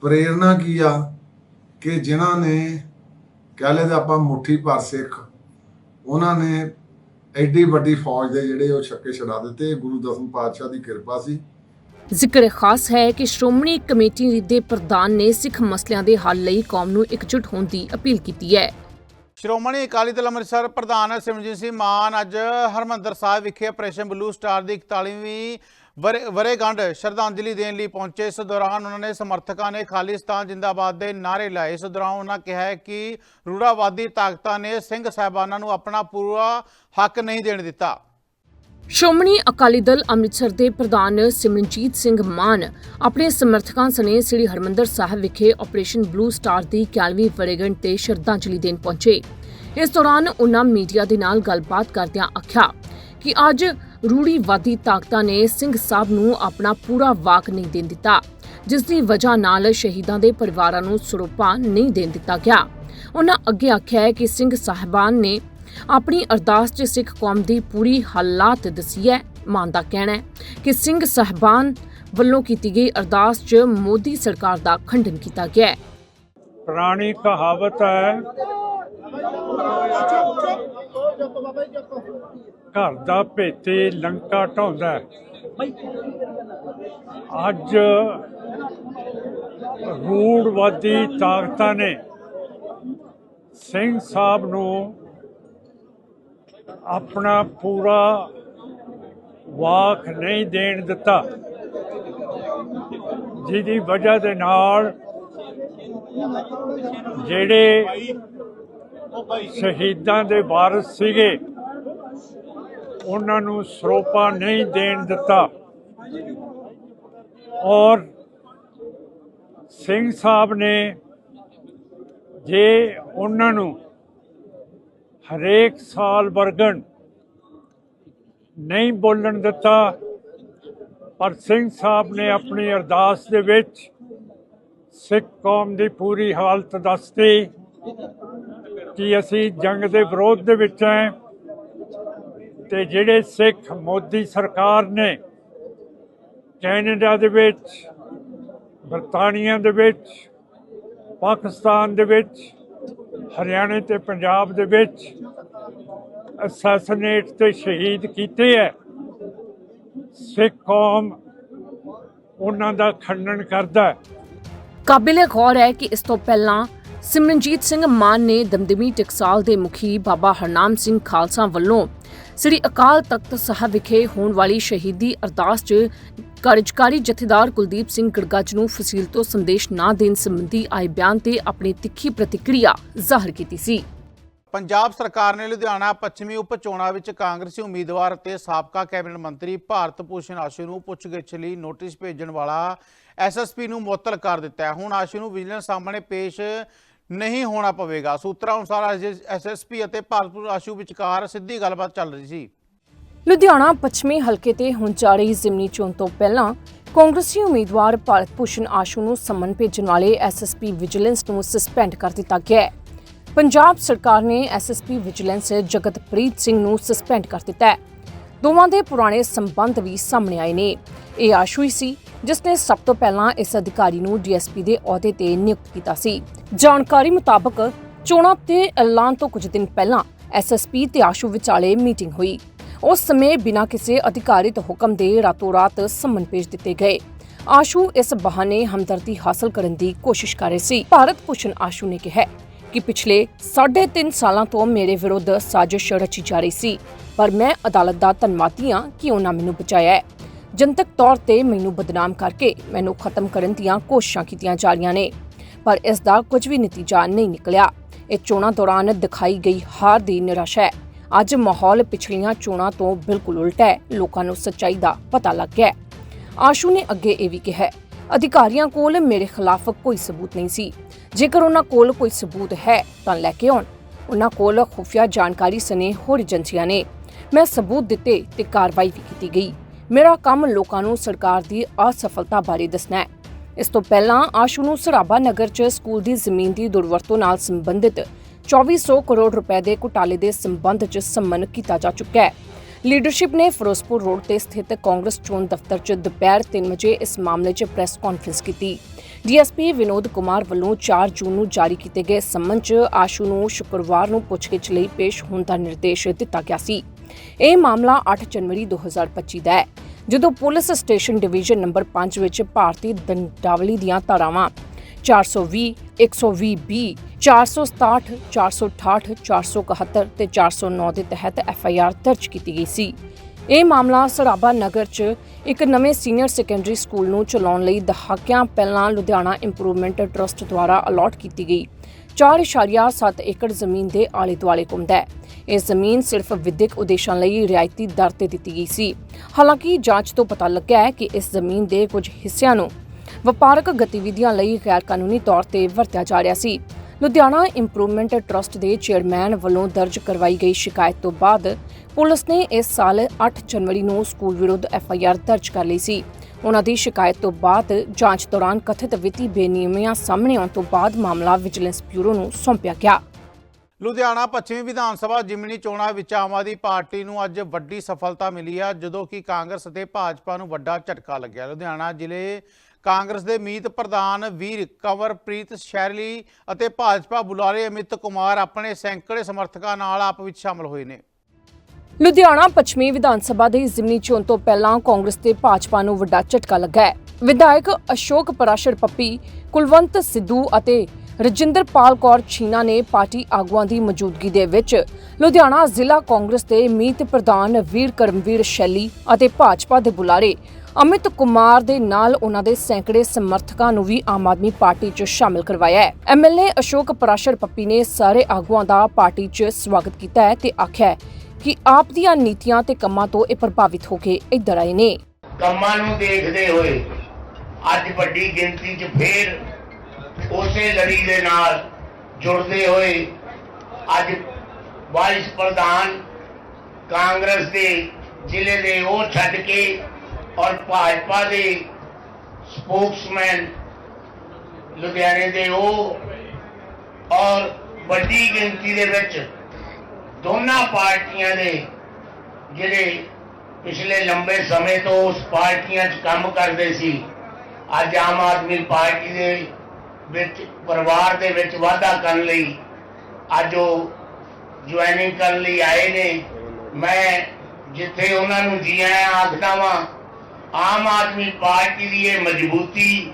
ਪ੍ਰੇਰਣਾ ਕੀ ਆ? ਕਿ ਜਿਨ੍ਹਾਂ ਨੇ ਕਹਿ ਲਏ ਤਾਂ ਆਪਾਂ ਮੁੱਠੀ ਭਰ ਸਿੱਖ ਉਹਨਾਂ ਨੇ ਐਡੀ ਵੱਡੀ ਫੌਜ ਦੇ ਜਿਹੜੇ ਉਹ ਛੱਕੇ ਛਡਾ ਦਿੱਤੇ ਗੁਰੂ ਦਸਮ ਪਾਤਸ਼ਾਹ ਦੀ ਕਿਰਪਾ ਸੀ। ਜ਼ਿਕਰ ਖਾਸ ਹੈ ਕਿ ਸ਼੍ਰੋਮਣੀ ਕਮੇਟੀ ਦੇ ਪ੍ਰਧਾਨ ਨੇ ਸਿੱਖ ਮਸਲਿਆਂ ਦੇ ਹੱਲ ਲਈ ਕੌਮ ਨੂੰ ਇਕਜੁੱਟ ਹੋਣ ਦੀ ਅਪੀਲ ਕੀਤੀ ਹੈ। ਸ਼੍ਰੋਮਣੀ ਅਕਾਲੀ ਦਲ ਅੰਮ੍ਰਿਤਸਰ ਪ੍ਰਧਾਨ ਸਿਮਰਜੀਤ ਸਿੰਘ ਮਾਨ ਅੱਜ ਹਰਮੰਦਰ ਸਾਹਿਬ ਵਿਖੇ ਆਪਰੇਸ਼ਨ ਬਲੂ ਸਟਾਰ ਦੀ 41ਵੀਂ ਵਰੇ- ਵਰ੍ਹੇਗੰਢ ਸ਼ਰਧਾਂਜਲੀ ਦੇਣ ਲਈ ਪਹੁੰਚੇ। ਇਸ ਦੌਰਾਨ ਉਹਨਾਂ ਨੇ ਸਮਰਥਕਾਂ ਨੇ ਖਾਲਿਸਤਾਨ ਜਿੰਦਾਬਾਦ ਦੇ ਨਾਅਰੇ ਲਾਏ। ਇਸ ਦੌਰਾਨ ਉਹਨਾਂ ਕਿਹਾ ਕਿ ਰੂੜਾਵਾਦੀ ਤਾਕਤਾਂ ਨੇ ਸਿੰਘ ਸਾਹਿਬਾਨਾਂ ਨੂੰ ਆਪਣਾ ਪੂਰਾ ਹੱਕ ਨਹੀਂ ਦੇਣ ਦਿੱਤਾ। ਸ਼੍ਰੋਮਣੀ ਅਕਾਲੀ ਦਲ ਅੰਮ੍ਰਿਤਸਰ ਦੇ ਪ੍ਰਧਾਨ ਸਿਮਰਨਜੀਤ ਸਿੰਘ ਮਾਨ ਆਪਣੇ ਸਮਰਥਕਾਂ ਸਣੇ ਸ੍ਰੀ ਹਰਮੰਦਰ ਸਾਹਿਬ ਵਿਖੇ ਆਪਰੇਸ਼ਨ ਬਲੂ ਸਟਾਰ ਦੀ 41ਵੀਂ ਵਰ੍ਹੇਗੰਢ ਤੇ ਸ਼ਰਧਾਂਜਲੀ ਦੇਣ ਪਹੁੰਚੇ। ਇਸ ਦੌਰਾਨ ਉਹਨਾਂ ਮੀਡੀਆ ਦੇ ਨਾਲ ਗੱਲਬਾਤ ਕਰਦਿਆਂ ਆਖਿਆ ਕਿ ਅੱਜ ਰੂੜੀਵਾਦੀ ਤਾਕਤਾਂ ਨੇ ਸਿੰਘ ਸਾਹਿਬ ਨੂੰ ਆਪਣਾ ਪੂਰਾ ਵਾਕ ਨਹੀਂ ਦੇਣ ਦਿੱਤਾ, ਜਿਸ ਦੀ ਵਜ੍ਹਾ ਨਾਲ ਸ਼ਹੀਦਾਂ ਦੇ ਪਰਿਵਾਰਾਂ ਨੂੰ ਸਰੋਪਾ ਨਹੀਂ ਦੇਣ ਦਿੱਤਾ ਗਿਆ। ਉਹਨਾਂ ਅੱਗੇ ਆਖਿਆ ਕਿ ਸਿੰਘ ਸਾਹਿਬਾਨ ਨੇ ਆਪਣੀ ਅਰਦਾਸ 'ਚ ਸਿੱਖ ਕੌਮ ਦੀ ਪੂਰੀ ਹਾਲਾਤ ਦਸੀ ਹੈ। ਮਾਨ ਦਾ ਕਹਿਣਾ ਹੈ ਕਿ ਸਿੰਘ ਸਾਹਿਬਾਨ ਵੱਲੋਂ ਕੀਤੀ ਗਈ ਅਰਦਾਸ 'ਚ ਮੋਦੀ ਸਰਕਾਰ ਦਾ ਖੰਡਨ ਕੀਤਾ ਗਿਆ ਹੈ। ਪੁਰਾਣੀ ਕਹਾਵਤ ਹੈ ਘਰ ਦਾ ਭੇਤੀ ਲੰਕਾ ਢਾਉਂਦਾ ਅੱਜ ਰੂੜਵਾਦੀ ਤਾਕਤਾਂ ਨੇ ਸਿੰਘ ਸਾਹਿਬ ਨੂੰ ਆਪਣਾ ਪੂਰਾ ਵਾਕ ਨਹੀਂ ਦੇਣ ਦਿੱਤਾ। ਜਿਹਦੀ ਵਜ੍ਹਾ ਦੇ ਨਾਲ ਜਿਹੜੇ ਸ਼ਹੀਦਾਂ ਦੇ ਵਾਰਸ ਸੀਗੇ ਉਹਨਾਂ ਨੂੰ ਸਰੋਪਾ ਨਹੀਂ ਦੇਣ ਦਿੱਤਾ। ਔਰ ਸਿੰਘ ਸਾਹਿਬ ਨੇ ਜੇ ਉਹਨਾਂ ਨੂੰ ਹਰੇਕ ਸਾਲ ਵਰਗਣ ਨਹੀਂ ਬੋਲਣ ਦਿੱਤਾ, ਪਰ ਸਿੰਘ ਸਾਹਿਬ ਨੇ ਆਪਣੀ ਅਰਦਾਸ ਦੇ ਵਿੱਚ ਸਿੱਖ ਕੌਮ ਦੀ ਪੂਰੀ ਹਾਲਤ ਦੱਸਤੀ ਕਿ ਅਸੀਂ ਜੰਗ ਦੇ ਵਿਰੋਧ ਦੇ ਵਿੱਚ ਹੈ। ਤੇ ਜਿਹੜੇ ਸਿੱਖ ਮੋਦੀ ਸਰਕਾਰ ਨੇ ਕੈਨੇਡਾ ਦੇ ਵਿੱਚ, ਬਰਤਾਨੀਆ ਦੇ ਵਿੱਚ, ਪਾਕਿਸਤਾਨ ਦੇ ਵਿੱਚ, ਹਰਿਆਣੇ ਤੇ ਪੰਜਾਬ ਦੇ ਵਿੱਚ ਅਸੈਸੀਨੇਟ ਤੇ ਸ਼ਹੀਦ ਕੀਤੇ ਹੈ, ਸਿੱਖ ਕੌਮ ਉਹਨਾਂ ਦਾ ਖੰਡਨ ਕਰਦਾ ਹੈ। ਕਾਬਿਲੇ ਗੌਰ ਹੈ ਕਿ ਇਸ ਤੋਂ ਪਹਿਲਾਂ ਸਿਮਰਨਜੀਤ ਸਿੰਘ ਮਾਨ ਨੇ ਦਮਦਮੀ ਟਕਸਾਲ ਦੇ ਮੁਖੀ ਬਾਬਾ ਹਰਨਾਮ ਸਿੰਘ ਖਾਲਸਾ ਵੱਲੋਂ ਸ੍ਰੀ ਅਕਾਲ ਤਖਤ ਸਾਹਿਬ ਵਿਖੇ ਹੋਣ ਵਾਲੀ ਸ਼ਹੀਦੀ ਅਰਦਾਸ 'ਚ ਕਾਰਜਕਾਰੀ ਜਥੇਦਾਰ ਕੁਲਦੀਪ ਸਿੰਘ ਗੜਗੱਜ ਨੂੰ ਫਸੀਲ ਤੋਂ ਸੰਦੇਸ਼ ਨਾ ਦੇਣ ਸੰਬੰਧੀ ਆਏ ਬਿਆਨ ਤੇ ਆਪਣੀ ਤਿੱਖੀ ਪ੍ਰਤੀਕਿਰਿਆ ਜ਼ਾਹਰ ਕੀਤੀ ਸੀ। ਪੰਜਾਬ ਸਰਕਾਰ ਨੇ ਲੁਧਿਆਣਾ ਪੱਛਮੀ ਉਪ ਚੋਣਾਂ ਵਿੱਚ ਕਾਂਗਰਸੀ ਉਮੀਦਵਾਰ ਅਤੇ ਸਾਬਕਾ ਕੈਬਨਿਟ ਮੰਤਰੀ ਭਾਰਤ ਭੂਸ਼ਣ ਆਸ਼ੂ ਨੂੰ ਪੁੱਛਗਿੱਛ ਲਈ ਨੋਟਿਸ ਭੇਜਣ ਵਾਲਾ ਐਸਐਸਪੀ ਨੂੰ ਮੁਅੱਤਲ ਕਰ ਦਿੱਤਾ ਹੈ। ਹੁਣ ਆਸ਼ੂ ਨੂੰ ਵਿਜੀਲੈਂਸ ਸਾਹਮਣੇ ਪੇਸ਼ ਨਹੀਂ ਹੋਣਾ ਪਵੇਗਾ। ਸੂਤਰਾਂ ਅਨੁਸਾਰ ਐਸਐਸਪੀ ਅਤੇ ਭਾਰਤ ਆਸ਼ੂ ਵਿਚਕਾਰ ਸਿੱਧੀ ਗੱਲਬਾਤ ਚੱਲ ਰਹੀ ਸੀ। ਲੁਧਿਆਣਾ, ਪੱਛਮੀ ਹਲਕੇ ਤੇ ਹੁਣ ਜਾਰੀ ਜ਼ਿਮਨੀ ਚੋਣ ਤੋਂ ਪਹਿਲਾਂ ਕਾਂਗਰਸੀ ਉਮੀਦਵਾਰ ਭਾਰਤ ਭੂਸ਼ਣ ਆਸ਼ੂ ਨੂੰ ਸਮਨ ਭੇਜਣ ਵਾਲੇ ਐਸਐਸਪੀ ਵਿਜੀਲੈਂਸ ਨੂੰ ਸਸਪੈਂਡ ਕਰ ਦਿੱਤਾ ਗਿਆ ਹੈ। ਪੰਜਾਬ ਸਰਕਾਰ ਨੇ ਐਸਐਸਪੀ ਵਿਜੀਲੈਂਸ ਜਗਤਪ੍ਰੀਤ ਸਿੰਘ ਨੂੰ ਸਸਪੈਂਡ ਕਰ ਦਿੱਤਾ ਹੈ। ਦੋਵਾਂ ਦੇ ਪੁਰਾਣੇ ਸੰਬੰਧ ਵੀ ਸਾਹਮਣੇ ਆਏ ਨੇ। ਇਹ ਆਸ਼ੂ ਸੀ, ਜਿਸ ਨੇ ਸਭ ਤੋਂ ਪਹਿਲਾਂ ਇਸ ਅਧਿਕਾਰੀ ਨੂੰ ਡੀਐਸਪੀ ਦੇ ਅਹੁਦੇ ਤੇ ਨਿਯੁਕਤ ਕੀਤਾ ਸੀ। ਜਾਣਕਾਰੀ ਮੁਤਾਬਕ ਚੋਣਾਂ ਤੇ ਐਲਾਨ ਤੋਂ ਕੁਝ ਦਿਨ ਪਹਿਲਾਂ ਐਸਐਸਪੀ ਤੇ ਆਸ਼ੂ ਵਿਚਾਲੇ ਮੀਟਿੰਗ ਹੋਈ। ਉਸ ਸਮੇਂ ਬਿਨਾਂ ਕਿਸੇ ਅਧਿਕਾਰਿਤ ਹੁਕਮ ਦੇ ਰਾਤੋਂ ਰਾਤ ਸੰਮਨ ਭੇਜ ਦਿੱਤੇ ਗਏ। ਆਸ਼ੂ ਇਸ ਬਹਾਨੇ ਹਮਦਰਦੀ ਹਾਸਲ ਕਰਨ ਦੀ ਕੋਸ਼ਿਸ਼ ਕਰ ਰਹੇ ਸੀ। ਭਾਰਤ ਭੂਸ਼ਣ ਆਸ਼ੂ ਨੇ ਕਿਹਾ ਕਿ ਪਿਛਲੇ 3.5 ਸਾਲਾਂ ਤੋਂ ਮੇਰੇ ਵਿਰੁੱਧ ਸਾਜ਼ਿਸ਼ ਰਚੀ ਜਾ ਰਹੀ ਸੀ, ਪਰ ਮੈਂ ਅਦਾਲਤ ਦਾ ਧੰਨਵਾਦੀ ਹਾਂ ਕਿ ਉਹਨਾਂ ਮੈਨੂੰ ਬਚਾਇਆ ਜਨਤਕ ਤੌਰ ਤੇ ਮੈਨੂੰ ਬਦਨਾਮ ਕਰਕੇ ਮੈਨੂੰ ਖਤਮ ਕਰਨ ਦੀਆਂ ਕੋਸ਼ਿਸ਼ਾਂ ਕੀਤੀਆਂ ਜਾ ਰਹੀਆਂ ਨੇ, ਪਰ ਇਸ ਦਾ ਕੁਝ ਵੀ ਨਤੀਜਾ ਨਹੀਂ ਨਿਕਲਿਆ। ਇਹ ਚੋਣਾਂ ਦੌਰਾਨ ਦਿਖਾਈ ਗਈ ਹਾਰ ਦੀ ਨਿਰਾਸ਼ਾ ਹੈ। ਅੱਜ ਮਾਹੌਲ ਪਿਛਲੀਆਂ ਚੋਣਾਂ ਤੋਂ ਬਿਲਕੁਲ ਉਲਟਾ ਹੈ, ਲੋਕਾਂ ਨੂੰ ਸੱਚਾਈ ਦਾ ਪਤਾ ਲੱਗ ਗਿਆ ਆਸ਼ੂ ਨੇ ਅੱਗੇ ਇਹ ਵੀ ਕਿਹਾ ਅਧਿਕਾਰੀਆਂ ਕੋਲ ਮੇਰੇ ਖਿਲਾਫ ਕੋਈ ਸਬੂਤ ਨਹੀਂ ਸੀ। ਜੇਕਰ ਉਹਨਾਂ ਕੋਲ ਕੋਈ ਸਬੂਤ ਹੈ, ਤਾਂ ਲੈ ਕੇ ਆਉਣ। ਉਹਨਾਂ ਕੋਲ ਖੁਫੀਆ ਜਾਣਕਾਰੀ ਸਨੇ ਹੋਰ ਏਜੰਸੀਆਂ ਨੇ। ਮੈਂ ਸਬੂਤ ਦਿੱਤੇ ਤੇ ਕਾਰਵਾਈ ਵੀ ਕੀਤੀ ਗਈ। ਮੇਰਾ ਕੰਮ ਲੋਕਾਂ ਨੂੰ ਸਰਕਾਰ ਦੀ ਅਸਫਲਤਾ ਬਾਰੇ ਦੱਸਣਾ ਹੈ। ਇਸ ਤੋਂ ਪਹਿਲਾਂ ਆਸ਼ੂ ਨੂੰ ਸਰਾਭਾ ਨਗਰ 'ਚ ਸਕੂਲ ਦੀ ਜ਼ਮੀਨ ਦੀ ਦੁਰਵਰਤੋਂ ਨਾਲ ਸੰਬੰਧਿਤ 2400 ਕਰੋੜ ਰੁਪਏ ਦੇ ਘੁਟਾਲੇ ਦੇ ਸੰਬੰਧ 'ਚ ਸੰਮਨ ਕੀਤਾ ਜਾ ਚੁੱਕਾ ਹੈ। ਲੀਡਰਸ਼ਿਪ ਨੇ ਫਿਰੋਜ਼ਪੁਰ ਰੋਡ ਤੇ ਸਥਿਤ ਕਾਂਗਰਸ ਚੋਣ ਦਫ਼ਤਰ 'ਚ ਦੁਪਹਿਰ 3 ਵਜੇ ਇਸ ਮਾਮਲੇ 'ਚ ਪ੍ਰੈਸ ਕਾਨਫਰੰਸ ਕੀਤੀ। ਡੀਐਸਪੀ ਵਿਨੋਦ ਕੁਮਾਰ ਵੱਲੋਂ 4 ਜੂਨ ਨੂੰ ਜਾਰੀ ਕੀਤੇ ਗਏ ਸੰਮਨ 'ਚ ਆਸ਼ੂ ਨੂੰ ਸ਼ੁੱਕਰਵਾਰ ਨੂੰ ਪੁੱਛਗਿੱਛ ਲਈ ਪੇਸ਼ ਹੋਣ ਦਾ ਨਿਰਦੇਸ਼ ਦਿੱਤਾ ਗਿਆ ਸੀ। ਇਹ ਮਾਮਲਾ 8 ਜਨਵਰੀ 2025 ਦਾ ਹੈ, ਜਦੋਂ ਪੁਲਿਸ ਸਟੇਸ਼ਨ ਡਿਵੀਜ਼ਨ ਨੰਬਰ 5 ਵਿੱਚ ਭਾਰਤੀ ਦੰਡਾਵਲੀ ਦੀਆਂ ਧਾਰਾਵਾਂ 420 120 ਬੀ 467 468 471 ਤੇ 409 ਦੇ ਤਹਿਤ ਐਫ ਆਈ ਆਰ ਦਰਜ ਕੀਤੀ ਗਈ ਸੀ। ਇਹ ਮਾਮਲਾ ਸਰਾਭਾ ਨਗਰ 'ਚ ਇੱਕ ਨਵੇਂ ਸੀਨੀਅਰ ਸੈਕੰਡਰੀ ਸਕੂਲ ਨੂੰ ਚਲਾਉਣ ਲਈ ਦਹਾਕਿਆਂ ਪਹਿਲਾਂ ਲੁਧਿਆਣਾ ਇੰਪਰੂਵਮੈਂਟ ਟਰਸਟ ਦੁਆਰਾ ਅਲਾਟ ਕੀਤੀ ਗਈ। 4.7 ਏਕੜ ਜ਼ਮੀਨ ਦੇ ਆਲੇ ਦੁਆਲੇ ਘੁੰਮਦਾ ਹੈ। ਇਹ ਜ਼ਮੀਨ ਸਿਰਫ ਵਿਦਿਅਕ ਉਦੇਸ਼ਾਂ ਲਈ ਰਿਆਇਤੀ ਦਰ ਤੇ ਦਿੱਤੀ ਗਈ ਸੀ। ਹਾਲਾਂਕਿ ਜਾਂਚ ਤੋਂ ਪਤਾ ਲੱਗਾ ਹੈ ਕਿ ਇਸ ਜ਼ਮੀਨ ਦੇ ਕੁਝ ਹਿੱਸਿਆਂ ਨੂੰ ਵਪਾਰਕ ਗਤੀਵਿਧੀਆਂ ਲਈ ਗੈਰ ਕਾਨੂੰਨੀ ਤੌਰ ਤੇ ਵਰਤਿਆ ਜਾ ਰਿਹਾ ਸੀ। ਲੁਧਿਆਣਾ ਇੰਪਰੂਵਮੈਂਟ ਟਰਸਟ ਦੇ ਚੇਅਰਮੈਨ ਵੱਲੋਂ ਦਰਜ ਕਰਵਾਈ ਗਈ ਸ਼ਿਕਾਇਤ ਤੋਂ ਬਾਅਦ ਪੁਲਿਸ ਨੇ ਇਸ ਸਾਲ 8 ਜਨਵਰੀ ਨੂੰ ਸਕੂਲ ਵਿਰੁੱਧ ਐਫਆਈਆਰ ਦਰਜ ਕਰ ਲਈ ਸੀ। ਉਹਨਾਂ ਦੀ ਸ਼ਿਕਾਇਤ ਤੋਂ ਬਾਅਦ ਜਾਂਚ ਦੌਰਾਨ ਕਥਿਤ ਵਿੱਤੀ ਬੇਨਿਯਮੀਆਂ ਸਾਹਮਣੇ ਆਉਣ ਤੋਂ ਬਾਅਦ ਮਾਮਲਾ ਵਿਜੀਲੈਂਸ ਬਿਊਰੋ ਨੂੰ ਸੌਂਪਿਆ ਗਿਆ। ਲੁਧਿਆਣਾ ਪੱਛਮੀ ਵਿਧਾਨ ਸਭਾ ਜਿਮਨੀ ਚੋਣਾਂ ਵਿੱਚ ਆਮ ਆਦਮੀ ਪਾਰਟੀ ਨੂੰ ਅੱਜ ਵੱਡੀ ਸਫਲਤਾ ਮਿਲੀ ਹੈ ਜਦੋਂ ਕਿ ਕਾਂਗਰਸ ਅਤੇ ਭਾਜਪਾ ਨੂੰ ਵੱਡਾ ਝਟਕਾ ਲੱਗਿਆ। ਲੁਧਿਆਣਾ ਜ਼ਿਲ੍ਹੇ ਕਾਂਗਰਸ ਦੇ ਮੀਤ ਪ੍ਰਧਾਨ ਵੀਰ ਕੰਵਰਪ੍ਰੀਤ ਸ਼ੈਰਲੀ ਅਤੇ ਭਾਜਪਾ ਬੁਲਾਰੇ ਅਮਿਤ ਕੁਮਾਰ ਆਪਣੇ ਸੈਂਕੜੇ ਸਮਰਥਕਾਂ ਨਾਲ ਆਪ ਵਿੱਚ ਸ਼ਾਮਲ ਹੋਏ ਨੇ। ਲੁਧਿਆਣਾ ਪੱਛਮੀ ਵਿਧਾਨ ਸਭਾ ਦੇ ਜ਼ਿਮਨੀ ਚੋਣ ਤੋਂ ਪਹਿਲਾਂ ਕਾਂਗਰਸ ਤੇ ਭਾਜਪਾ ਨੂੰ ਵੱਡਾ ਝਟਕਾ ਲੱਗਾ ਹੈ। ਵਿਧਾਇਕ ਅਸ਼ੋਕ ਪਰਾਸ਼ਰ ਪੱਪੀ, ਕੁਲਵੰਤ ਸਿੱਧੂ ਅਤੇ ਰਜਿੰਦਰਪਾਲ ਕੌਰ ਛੀਨਾ ਨੇ ਪਾਰਟੀ ਆਗੂਆਂ ਦੀ ਮੌਜੂਦਗੀ ਦੇ ਵਿੱਚ ਲੁਧਿਆਣਾ ਜ਼ਿਲ੍ਹਾ ਕਾਂਗਰਸ ਦੇ ਮੀਤ ਪ੍ਰਧਾਨ ਵੀਰ ਕਰਮਵੀਰ ਸ਼ੈਲੀ ਅਤੇ ਭਾਜਪਾ ਦੇ ਬੁਲਾਰੇ ਅਮਿਤ ਕੁਮਾਰ ਦੇ ਨਾਲ ਉਹਨਾਂ ਦੇ ਸੈਂਕੜੇ ਸਮਰਥਕਾਂ ਨੂੰ ਵੀ ਆਮ ਆਦਮੀ ਪਾਰਟੀ 'ਚ ਸ਼ਾਮਿਲ ਕਰਵਾਇਆ ਹੈ। ਐਮਐਲਏ ਅਸ਼ੋਕ ਪਰਾਸ਼ਰ ਪੱਪੀ ਨੇ ਸਾਰੇ ਆਗੂਆਂ ਦਾ ਪਾਰਟੀ 'ਚ ਸਵਾਗਤ ਕੀਤਾ ਹੈ ਤੇ ਆਖਿਆ ਹੈ ਕਿ ਆਪ ਦੀਆਂ ਨੀਤੀਆਂ ਤੇ ਕੰਮਾਂ ਤੋਂ ਇਹ ਪ੍ਰਭਾਵਿਤ ਹੋ ਕੇ ਇੱਧਰ ਆਏ ਨੇ। ਕੰਮਾਂ ਨੂੰ ਦੇਖਦੇ ਹੋਏ ਅੱਜ ਵੱਡੀ ਗਿਣਤੀ 'ਚ ਫੇਰ ਉਸੇ ਲੜੀ ਦੇ ਨਾਲ ਜੁੜਦੇ ਹੋਏ ਅੱਜ ਵਾਈਸ ਪ੍ਰਧਾਨ ਕਾਂਗਰਸ ਦੇ ਜ਼ਿਲ੍ਹੇ ਦੇ ਉਹ ਛੱਡ ਕੇ ਔਰ ਭਾਜਪਾ ਦੇ ਸਪੋਕਸਮੈਨ ਲੁਧਿਆਣੇ ਦੇ ਉਹ ਔਰ ਵੱਡੀ ਗਿਣਤੀ ਦੇ ਵਿੱਚ ਦੋਨਾਂ ਪਾਰਟੀਆਂ ਦੇ ਜਿਹੜੇ ਪਿਛਲੇ ਲੰਬੇ ਸਮੇਂ ਤੋਂ ਉਸ ਪਾਰਟੀਆਂ 'ਚ ਕੰਮ ਕਰਦੇ ਸੀ, ਅੱਜ ਆਮ ਆਦਮੀ ਪਾਰਟੀ ਦੇ ਵਿੱਚ, ਪਰਿਵਾਰ ਦੇ ਵਿੱਚ ਵਾਧਾ ਕਰਨ ਲਈ ਅੱਜ ਉਹ ਜੁਆਇਨਿੰਗ ਕਰਨ ਲਈ ਆਏ ਨੇ। ਮੈਂ ਜਿੱਥੇ ਉਹਨਾਂ ਨੂੰ ਜੀ ਆਇਆਂ ਆਖਦਾ ਵਾਂ, ਆਮ ਆਦਮੀ ਪਾਰਟੀ ਦੀ ਇਹ ਮਜ਼ਬੂਤੀ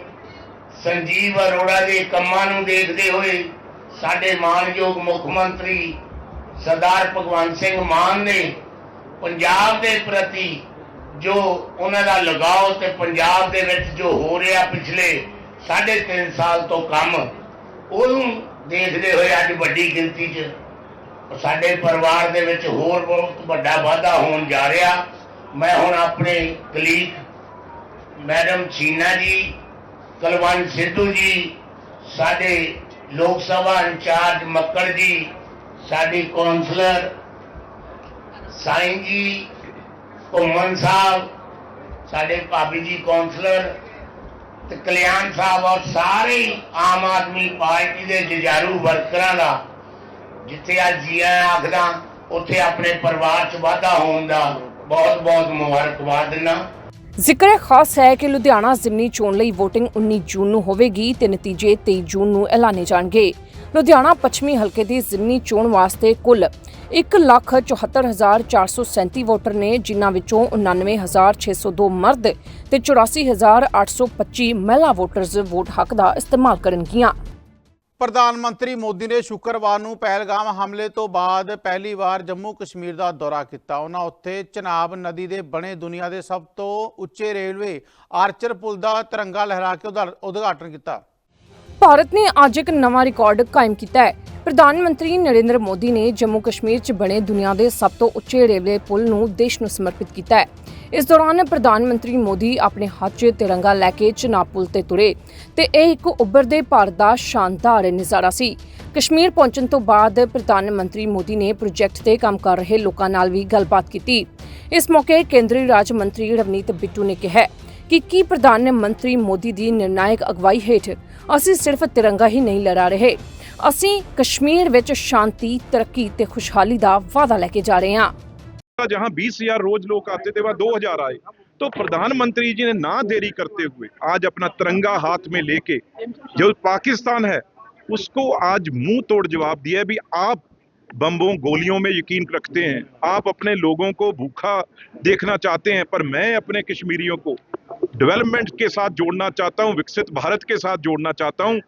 ਸੰਜੀਵ ਅਰੋੜਾ ਦੇ ਕੰਮਾਂ ਨੂੰ ਦੇਖਦੇ ਹੋਏ ਸਾਡੇ ਮਾਨਯੋਗ ਮੁੱਖ ਮੰਤਰੀ ਸਰਦਾਰ ਭਗਵੰਤ ਸਿੰਘ ਮਾਨ ਨੇ ਪੰਜਾਬ ਦੇ ਪ੍ਰਤੀ ਜੋ ਉਹਨਾਂ ਦਾ ਲਗਾਓ ਤੇ ਪੰਜਾਬ ਦੇ ਵਿੱਚ ਜੋ ਹੋ ਰਿਹਾ ਪਿਛਲੇ 3.5 ਸਾਲ ਤੋਂ ਕੰਮ ਉਹਨੂੰ ਦੇਖਦੇ ਹੋਏ ਅੱਜ ਵੱਡੀ ਗਿਣਤੀ 'ਚ। ਸਾਡੇ ਪਰਿਵਾਰ ਦੇ ਵਿੱਚ ਹੋਰ ਬਹੁਤ ਵੱਡਾ ਵਾਧਾ ਹੋਣ ਜਾ ਰਿਹਾ। ਮੈਂ ਹੁਣ ਆਪਣੇ ਕਲੀਗ ਮੈਡਮ ਚੀਨਾ ਜੀ, ਕਲਵੰਤ ਸਿੱਧੂ ਜੀ, ਸਾਡੇ ਲੋਕ ਸਭਾ ਇੰਚਾਰਜ ਮੱਕੜ ਜੀ, ਸਾਡੀ ਕੌਂਸਲਰ ਸਾਈਂ ਜੀ, ਘੁੰਮਣ ਸਾਹਿਬ, ਸਾਡੇ ਭਾਬੀ ਜੀ ਕੌਂਸਲਰ ਤੇ ਕਲਿਆਣ ਸਾਹਿਬ ਔਰ ਸਾਰੇ ਆਮ ਆਦਮੀ ਪਾਰਟੀ ਦੇ ਜੁਝਾਰੂ ਵਰਕਰਾਂ ਦਾ, ਜਿੱਥੇ ਅੱਜ ਜੀਆ ਆਖਦਾ, ਉੱਥੇ ਆਪਣੇ ਪਰਿਵਾਰ 'ਚ ਵਾਧਾ ਹੋਣ ਦਾ ਬਹੁਤ ਬਹੁਤ ਮੁਬਾਰਕਬਾਦ ਦਿੰਦਾ। ਜ਼ਿਕਰ ਖਾਸ ਹੈ ਕਿ ਲੁਧਿਆਣਾ ਜ਼ਿਮਨੀ ਚੋਣ ਲਈ VOTING 19 ਜੂਨ ਨੂੰ ਹੋਵੇਗੀ ਤੇ ਨਤੀਜੇ 23 ਜੂਨ ਨੂੰ ਐਲਾਨੇ ਜਾਣਗੇ। ਲੁਧਿਆਣਾ ਪੱਛਮੀ ਹਲਕੇ ਦੀ ਜ਼ਿਮਨੀ ਚੋਣ ਵਾਸਤੇ ਕੁੱਲ 174437 ਵੋਟਰ ਨੇ, ਜਿਨ੍ਹਾਂ ਵਿੱਚੋਂ 99602 ਮਰਦ ਤੇ 84825 ਮਹਿਲਾ ਵੋਟਰਜ਼ ਵੋਟ ਹੱਕ ਦਾ ਇਸਤੇਮਾਲ ਕਰਨਗੀਆਂ। ਪ੍ਰਧਾਨ ਮੰਤਰੀ ਮੋਦੀ ਨੇ ਸ਼ੁੱਕਰਵਾਰ ਨੂੰ ਪਹਿਲਗਾਮ ਹਮਲੇ ਤੋਂ ਬਾਅਦ ਪਹਿਲੀ ਵਾਰ ਜੰਮੂ ਕਸ਼ਮੀਰ ਦਾ ਦੌਰਾ ਕੀਤਾ। ਉਹਨਾਂ ਉੱਥੇ ਚਨਾਬ ਨਦੀ ਦੇ ਬਣੇ ਦੁਨੀਆ ਦੇ ਸਭ ਤੋਂ ਉੱਚੇ ਰੇਲਵੇ ਆਰਚਰ ਪੁਲ ਦਾ ਤਿਰੰਗਾ ਲਹਿਰਾ ਕੇ ਉਦਾ- ਉਦਘਾਟਨ ਕੀਤਾ। ਭਾਰਤ ਨੇ ਅੱਜ ਇੱਕ ਨਵਾਂ ਰਿਕਾਰਡ ਕਾਇਮ ਕੀਤਾ ਹੈ। ਪ੍ਰਧਾਨ ਮੰਤਰੀ ਨਰਿੰਦਰ ਮੋਦੀ ਨੇ ਜੰਮੂ ਕਸ਼ਮੀਰ 'ਚ ਬਣੇ ਦੁਨੀਆ ਦੇ ਸਭ ਤੋਂ ਉੱਚੇ ਰੇਲਵੇ ਪੁਲ ਨੂੰ ਦੇਸ਼ ਨੂੰ ਸਮਰਪਿਤ ਕੀਤਾ ਹੈ। ਇਸ ਦੌਰਾਨ ਪ੍ਰਧਾਨ ਮੰਤਰੀ ਮੋਦੀ ਆਪਣੇ ਹੱਥ 'ਚ ਤਿਰੰਗਾ ਲੈ ਕੇ ਚਨਾਬ ਪੁਲ ਤੇ ਤੁਰੇ ਤੇ ਇਹ ਇੱਕ ਉੱਭਰਦੇ ਭਾਰਤ ਦਾ ਸ਼ਾਨਦਾਰ ਨਜ਼ਾਰਾ ਸੀ। ਕਸ਼ਮੀਰ ਪਹੁੰਚਣ ਤੋਂ ਬਾਅਦ ਪ੍ਰਧਾਨ ਮੰਤਰੀ ਮੋਦੀ ਨੇ ਪ੍ਰੋਜੈਕਟ ਤੇ ਕੰਮ ਕਰ ਰਹੇ ਲੋਕਾਂ ਨਾਲ ਵੀ ਗੱਲਬਾਤ ਕੀਤੀ। ਇਸ ਮੌਕੇ ਕੇਂਦਰੀ ਰਾਜ ਮੰਤਰੀ ਰਵਨੀਤ ਬਿੱਟੂ ਨੇ ਕਿਹਾ ਕਿ ਕੀ ਪ੍ਰਧਾਨ ਮੰਤਰੀ ਮੋਦੀ ਦੀ ਨਿਰਣਾਇਕ ਅਗਵਾਈ ਹੇਠ ਅਸੀਂ ਸਿਰਫ ਤਿਰੰਗਾ ਹੀ ਨਹੀਂ ਲਹਿਰਾ ਰਹੇ। ਅਸੀਂ ਕਸ਼ਮੀਰ ਵਿੱਚ ਸ਼ਾਂਤੀ ਤਰੱਕੀ ਤੇ ਖੁਸ਼ਹਾਲੀ ਦਾ ਵਾਅਦਾ ਲੈ ਕੇ ਜਾ ਰਹੇ ਹਾਂ जहां बीस हजार रोज लोग आते थे वहां दो हजार आए तो प्रधानमंत्री जी ने ना देरी करते हुए आज अपना तिरंगा हाथ में लेके जो पाकिस्तान है उसको आज मुंह तोड़ जवाब दिया है भी आप बम्बों गोलियों में यकीन रखते हैं आप अपने लोगों को भूखा देखना चाहते हैं पर मैं अपने कश्मीरियों को डेवलपमेंट के साथ जोड़ना चाहता हूं विकसित भारत के साथ जोड़ना चाहता हूं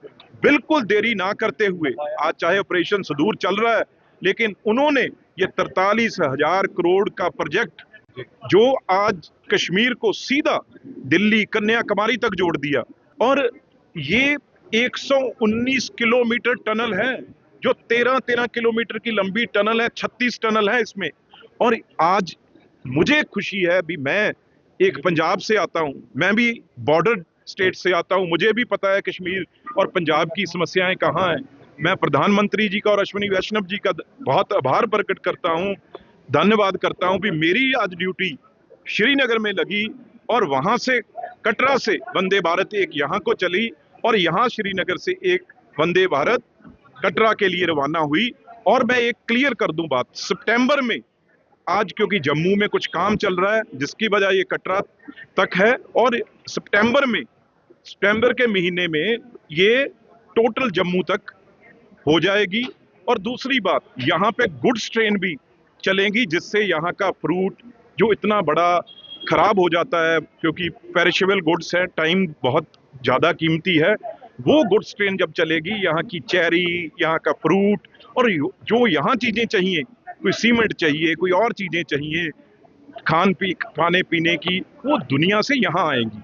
बिल्कुल देरी ना करते हुए, आज चाहे ऑपरेशन सुदूर चल रहा है, लेकिन उन्होंने ये तरतालीस हज़ार करोड़ का प्रोजेक्ट जो आज कश्मीर को सीधा दिल्ली कन्याकुमारी तक जोड़ दिया। और ये 119 किलोमीटर टनल है, जो 13-13 किलोमीटर की लंबी टनल है 36 टनल है इसमें। और आज मुझे खुशी है भी मैं एक पंजाब से आता हूँ, मैं भी बॉर्डर स्टेट से आता हूँ। मुझे भी पता है कश्मीर और पंजाब की समस्याएँ कहाँ हैं। मैं प्रधानमंत्री जी का और अश्विनी वैष्णव जी का बहुत आभार प्रकट करता हूँ। धन्यवाद करता हूँ भी मेरी आज ड्यूटी श्रीनगर में लगी और वहाँ से, कटरा से वंदे भारत एक यहाँ को चली और यहाँ श्रीनगर से एक वंदे भारत कटरा के लिए रवाना हुई। और मैं एक क्लियर कर दूँ बात, सितंबर में आज क्योंकि जम्मू में कुछ काम चल रहा है, जिसकी वजह ये कटरा तक है और सितंबर में सितंबर के महीने में ये टोटल जम्मू तक हो जाएगी। और दूसरी बात, यहाँ पे गुड्स ट्रेन भी चलेंगी, जिससे यहाँ का फ्रूट जो इतना बड़ा खराब हो जाता है, क्योंकि पेरिशेबल गुड्स है, टाइम बहुत ज़्यादा कीमती है, वो गुड्स ट्रेन जब चलेगी, यहाँ की चेरी, यहाँ का फ्रूट, और जो यहाँ चीज़ें चाहिए, कोई सीमेंट चाहिए, कोई और चीज़ें चाहिए, खान पी, खाने पीने की, वो दुनिया से यहाँ आएँगी।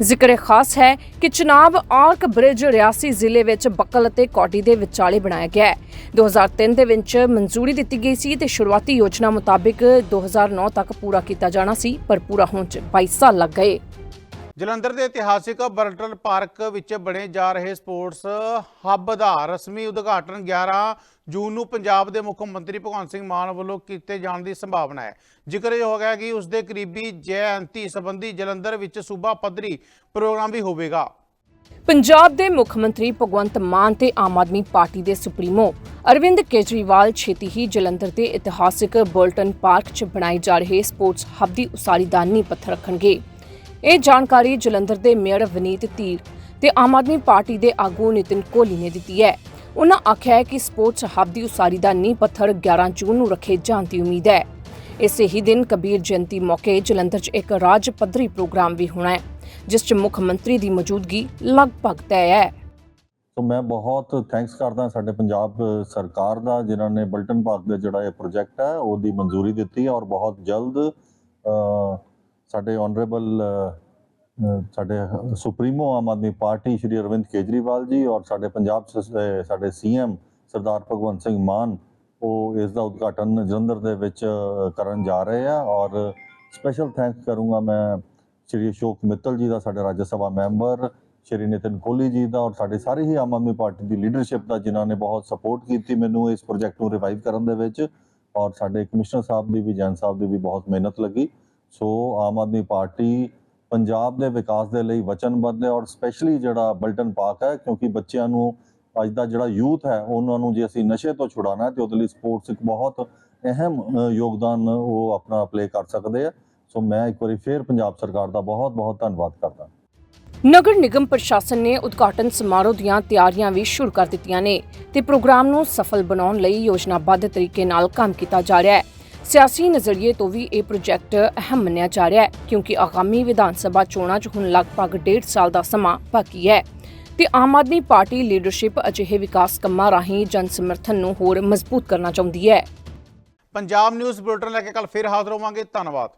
ਜ਼ਿਕਰ ਖਾਸ ਹੈ ਕਿ ਚਨਾਬ ਆਰਕ ਬ੍ਰਿਜ ਰਿਆਸੀ ਜ਼ਿਲ੍ਹੇ ਵਿੱਚ ਬੱਕਲ ਅਤੇ ਕੌਡੀ ਦੇ ਵਿਚਾਲੇ ਬਣਾਇਆ ਗਿਆ ਹੈ। 2003 ਦੇ ਵਿੱਚ ਮਨਜ਼ੂਰੀ ਦਿੱਤੀ ਗਈ ਸੀ ਤੇ ਸ਼ੁਰੂਆਤੀ ਯੋਜਨਾ ਮੁਤਾਬਿਕ 2009 ਤੱਕ ਪੂਰਾ ਕੀਤਾ ਜਾਣਾ ਸੀ, ਪਰ ਪੂਰਾ ਹੋਣ 'ਚ 22 ਸਾਲ ਲੱਗ ਗਏ। ਜਲੰਧਰ ਦੇ ਇਤਿਹਾਸਿਕ ਬਰਟਲ ਪਾਰਕ ਵਿੱਚ ਬਣੇ ਜਾ ਰਹੇ ਸਪੋਰਟਸ ਹੱਬ ਦਾ ਰਸਮੀ ਉਦਘਾਟਨ 11 ਜੂਨ ਨੂੰ ਪੰਜਾਬ ਦੇ ਮੁੱਖ ਮੰਤਰੀ ਭਗਵੰਤ ਸਿੰਘ ਮਾਨ ਵੱਲੋਂ ਕੀਤੇ ਜਾਣ ਦੀ ਸੰਭਾਵਨਾ ਹੈ। ਜ਼ਿਕਰ ਇਹ ਹੋ ਗਿਆ ਕਿ ਉਸ ਦੇ ਕਰੀਬੀ ਜਯੰਤੀ ਸੰਬੰਧੀ ਜਲੰਧਰ ਵਿੱਚ ਸੂਬਾ ਪੱਧਰੀ ਪ੍ਰੋਗਰਾਮ ਵੀ ਹੋਵੇਗਾ। ਪੰਜਾਬ ਦੇ ਮੁੱਖ ਮੰਤਰੀ ਭਗਵੰਤ ਮਾਨ ਤੇ ਆਮ ਆਦਮੀ ਪਾਰਟੀ ਦੇ ਸੁਪਰੀਮੋ ਅਰਵਿੰਦ ਕੇਜਰੀਵਾਲ ਛੇਤੀ ਹੀ ਜਲੰਧਰ ਦੇ ਇਤਿਹਾਸਿਕ ਬੋਲਟਨ ਪਾਰਕ 'ਚ ਬਣਾਏ ਜਾ ਰਹੇ ਸਪੋਰਟਸ ਹੱਬ ਦੀ ਉਸਾਰੀ ਦਾ ਨੀਂਹ ਪੱਥਰ ਰੱਖਣਗੇ। ਇਹ ਜਾਣਕਾਰੀ ਜਲੰਧਰ ਦੇ ਮੇਅਰ ਵਨੀਤ ਧੀਰ ਤੇ ਆਮ ਆਦਮੀ ਪਾਰਟੀ ਦੇ ਆਗੂ ਨਿਤਿਨ ਕੋਹਲੀ ਨੇ ਦਿੱਤੀ ਹੈ। ਉਹਨਾਂ ਆਖਿਆ ਹੈ ਕਿ ਸਪੋਰਟਸ ਹੱਬ ਦੀ ਉਸਾਰੀ ਦਾ ਨੀਂਹ ਪੱਥਰ 11 ਜੂਨ ਨੂੰ ਰੱਖੇ ਜਾਣ ਦੀ ਉਮੀਦ ਹੈ। ਇਸੇ ਹੀ ਦਿਨ ਕਬੀਰ ਜਯੰਤੀ ਮੌਕੇ ਜਲੰਧਰ 'ਚ ਇੱਕ ਰਾਜ ਪੱਧਰੀ ਪ੍ਰੋਗਰਾਮ ਵੀ ਹੋਣਾ ਹੈ, ਜਿਸ 'ਚ ਮੁੱਖ ਮੰਤਰੀ ਦੀ ਮੌਜੂਦਗੀ ਲਗਭਗ ਤੈਅ ਹੈ। ਸੋ ਮੈਂ ਬਹੁਤ ਥੈਂਕਸ ਕਰਦਾ ਸਾਡੇ ਪੰਜਾਬ ਸਰਕਾਰ ਦਾ, ਜਿਨ੍ਹਾਂ ਨੇ ਬਲਟਨ ਪਾਰਕ ਦਾ ਜਿਹੜਾ ਇਹ ਪ੍ਰੋਜੈਕਟ ਹੈ, ਉਹਦੀ ਮਨਜ਼ੂਰੀ ਦਿੱਤੀ ਔਰ ਬਹੁਤ ਜਲਦ ਸਾਡੇ ਆਨਰੇਬਲ ਸਾਡੇ ਸੁਪਰੀਮੋ ਆਮ ਆਦਮੀ ਪਾਰਟੀ ਸ਼੍ਰੀ ਅਰਵਿੰਦ ਕੇਜਰੀਵਾਲ ਜੀ ਔਰ ਸਾਡੇ ਪੰਜਾਬ ਸ- ਅ, ਸਾਡੇ ਸੀਐਮ ਸਰਦਾਰ ਭਗਵੰਤ ਸਿੰਘ ਮਾਨ ਉਹ ਇਸ ਦਾ ਉਦਘਾਟਨ ਜਲੰਧਰ ਦੇ ਵਿੱਚ ਕਰਨ ਜਾ ਰਹੇ ਆ ਔਰ ਸਪੈਸ਼ਲ ਥੈਂਕਸ ਕਰੂੰਗਾ ਮੈਂ ਸ਼੍ਰੀ ਅਸ਼ੋਕ ਮਿੱਤਲ ਜੀ ਦਾ ਸਾਡੇ ਰਾਜ ਸਭਾ ਮੈਂਬਰ ਸ਼੍ਰੀ ਨਿਤਿਨ ਕੋਹਲੀ ਜੀ ਦਾ ਔਰ ਸਾਡੇ ਸਾਰੇ ਹੀ ਆਮ ਆਦਮੀ ਪਾਰਟੀ ਦੀ ਲੀਡਰਸ਼ਿਪ ਦਾ ਜਿਨ੍ਹਾਂ ਨੇ ਬਹੁਤ ਸਪੋਰਟ ਕੀਤੀ ਮੈਨੂੰ ਇਸ ਪ੍ਰੋਜੈਕਟ ਨੂੰ ਰਿਵਾਈਵ ਕਰਨ ਦੇ ਵਿੱਚ ਔਰ ਸਾਡੇ ਕਮਿਸ਼ਨਰ ਸਾਹਿਬ ਦੀ ਵੀ ਜੈਨ ਸਾਹਿਬ ਦੀ ਵੀ ਬਹੁਤ ਮਿਹਨਤ ਲੱਗੀ। ਸੋ ਆਮ ਆਦਮੀ ਪਾਰਟੀ ਪੰਜਾਬ ਦੇ ਵਿਕਾਸ ਦੇ ਲਈ ਵਚਨਬੱਧ ਹੈ ਔਰ ਸਪੈਸ਼ਲੀ ਜਿਹੜਾ ਬਲਟਨ ਪਾਰਕ ਹੈ, ਕਿਉਂਕਿ ਬੱਚਿਆਂ ਨੂੰ ਅੱਜ ਦਾ ਜਿਹੜਾ ਯੂਥ ਹੈ, ਉਹਨਾਂ ਨੂੰ ਜੇ ਅਸੀਂ ਨਸ਼ੇ ਤੋਂ ਛੁਡਾਉਣਾ ਹੈ, ਤੇ ਉਹਦੇ ਲਈ ਸਪੋਰਟਸ ਇੱਕ ਬਹੁਤ ਅਹਿਮ ਯੋਗਦਾਨ ਉਹ ਆਪਣਾ ਪਲੇ ਕਰ ਸਕਦੇ ਆ। ਸੋ ਮੈਂ ਇੱਕ ਵਾਰੀ ਫੇਰ ਪੰਜਾਬ ਸਰਕਾਰ ਦਾ ਬਹੁਤ ਬਹੁਤ ਧੰਨਵਾਦ ਕਰਦਾ। ਨਗਰ ਨਿਗਮ ਪ੍ਰਸ਼ਾਸਨ ਨੇ ਉਦਘਾਟਨ ਸਮਾਰੋਹ ਦੀਆਂ ਤਿਆਰੀਆਂ ਵੀ ਸ਼ੁਰੂ ਕਰ ਦਿੱਤੀਆਂ ਨੇ ਤੇ ਪ੍ਰੋਗਰਾਮ ਨੂੰ ਸਫਲ ਬਣਾਉਣ ਲਈ ਯੋਜਨਾਬੱਧ ਤਰੀਕੇ ਨਾਲ ਕੰਮ ਕੀਤਾ ਜਾ ਰਿਹਾ ਹੈ। ਸਿਆਸੀ ਨਜ਼ਰੀਏ ਤੋਂ ਵੀ ਇਹ ਪ੍ਰੋਜੈਕਟ ਅਹਿਮ ਮੰਨਿਆ ਜਾ ਰਿਹਾ ਹੈ, ਕਿਉਂਕਿ ਆਗਾਮੀ ਵਿਧਾਨ ਸਭਾ ਚੋਣਾਂ 'ਚ ਹੁਣ ਲਗਭਗ ਡੇਢ ਸਾਲ ਦਾ ਸਮਾਂ ਬਾਕੀ ਹੈ। ਤੇ ਆਮ ਆਦਮੀ ਪਾਰਟੀ ਲੀਡਰਸ਼ਿਪ ਅਜਿਹੇ ਵਿਕਾਸ ਕੰਮਾਂ ਰਾਹੀਂ ਜਨ ਸਮਰਥਨ ਨੂੰ ਹੋਰ ਮਜ਼ਬੂਤ ਕਰਨਾ ਚਾਹੁੰਦੀ ਹੈ। ਪੰਜਾਬ ਨਿਊਜ਼ ਬੁਲੇਟਿਨ ਲੈ ਕੇ ਕੱਲ ਫਿਰ ਹਾਜ਼ਰ ਹੋਵਾਂਗੇ। ਧੰਨਵਾਦ।